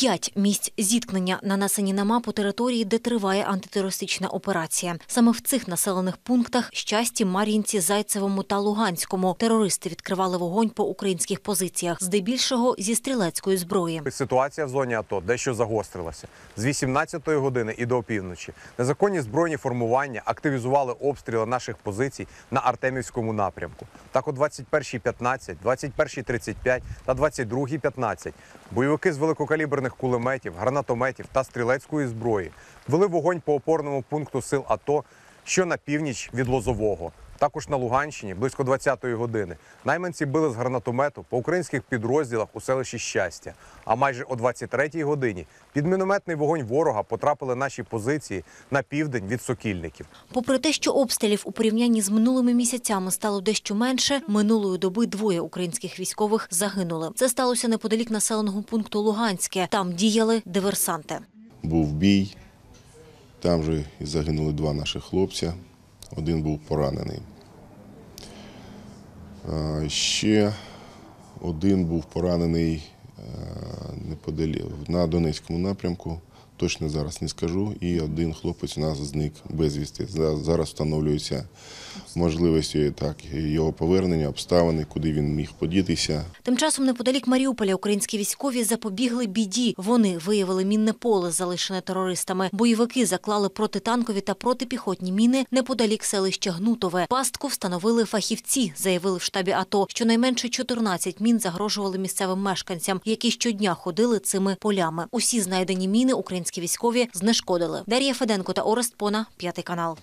П'ять місць зіткнення нанесені на мапу території, де триває антитерористична операція. Саме в цих населених пунктах щасті, Мар'їнці, Зайцевому та Луганському терористи відкривали вогонь по українських позиціях, здебільшого зі стрілецької зброї. Ситуація в зоні АТО дещо загострилася. З 18-ї години і до опівночі незаконні збройні формування активізували обстріли наших позицій на Артемівському напрямку. Так о 21.15, 21.35 та 22.15 бойовики з великокаліберних кулеметів, гранатометів та стрілецької зброї вели вогонь по опорному пункту сил АТО, що на північ від Лозового. Також на Луганщині близько 20-ї години найманці били з гранатомету по українських підрозділах у селищі Щастя. А майже о 23-й годині під мінометний вогонь ворога потрапили наші позиції на південь від Сокільників. Попри те, що обстрілів у порівнянні з минулими місяцями стало дещо менше, минулої доби двоє українських військових загинули. Це сталося неподалік населеного пункту Луганське. Там діяли диверсанти. був бій. Там же загинули два наших хлопця. Один був поранений. Ще один був поранений е, на Донецькому напрямку. Точно зараз не скажу. І один хлопець у нас зник безвісти. За- Зараз встановлюються можливості так, його повернення, обставини, куди він міг подітися. Тим часом неподалік Маріуполя українські військові запобігли біді. Вони виявили мінне поле, залишене терористами. Бойовики заклали протитанкові та протипіхотні міни неподалік селища Гнутове. Пастку встановили фахівці, заявили в штабі АТО. Щонайменше 14 мін загрожували місцевим мешканцям, які щодня ходили цими полями. Усі знайдені міни українські військові знешкодили. Дар'я Феденко та Орест Пона, п'ятий канал.